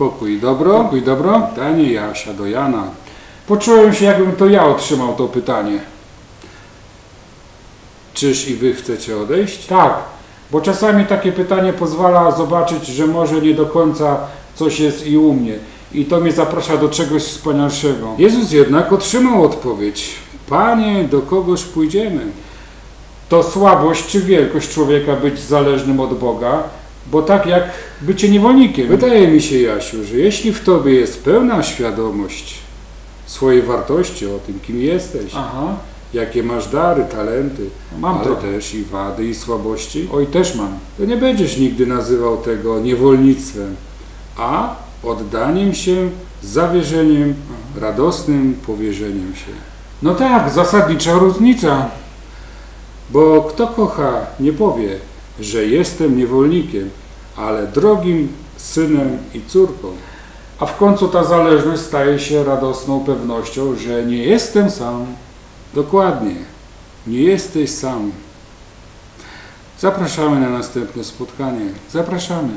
Pokój i dobro. Pokój i dobro. Pytanie Jasia do Jana. Poczułem się, jakbym to ja otrzymał to pytanie. Czyż i wy chcecie odejść? Tak, bo czasami takie pytanie pozwala zobaczyć, że może nie do końca coś jest i u mnie. I to mnie zaprasza do czegoś wspanialszego. Jezus jednak otrzymał odpowiedź. Panie, do kogoż pójdziemy? To słabość czy wielkość człowieka być zależnym od Boga, bo tak jak bycie niewolnikiem. Wydaje mi się, Jasiu, że jeśli w tobie jest pełna świadomość swojej wartości, o tym, kim jesteś, Aha, jakie masz dary, talenty, mam ale to. też i wady i słabości, Oj, też mam. to nie będziesz nigdy nazywał tego niewolnictwem, a oddaniem się, zawierzeniem, radosnym powierzeniem się. No tak, zasadnicza różnica. Bo kto kocha, nie powie, że jestem niewolnikiem, ale drogim synem i córką. A w końcu ta zależność staje się radosną pewnością, że nie jestem sam. Dokładnie, nie jesteś sam. Zapraszamy na następne spotkanie. Zapraszamy.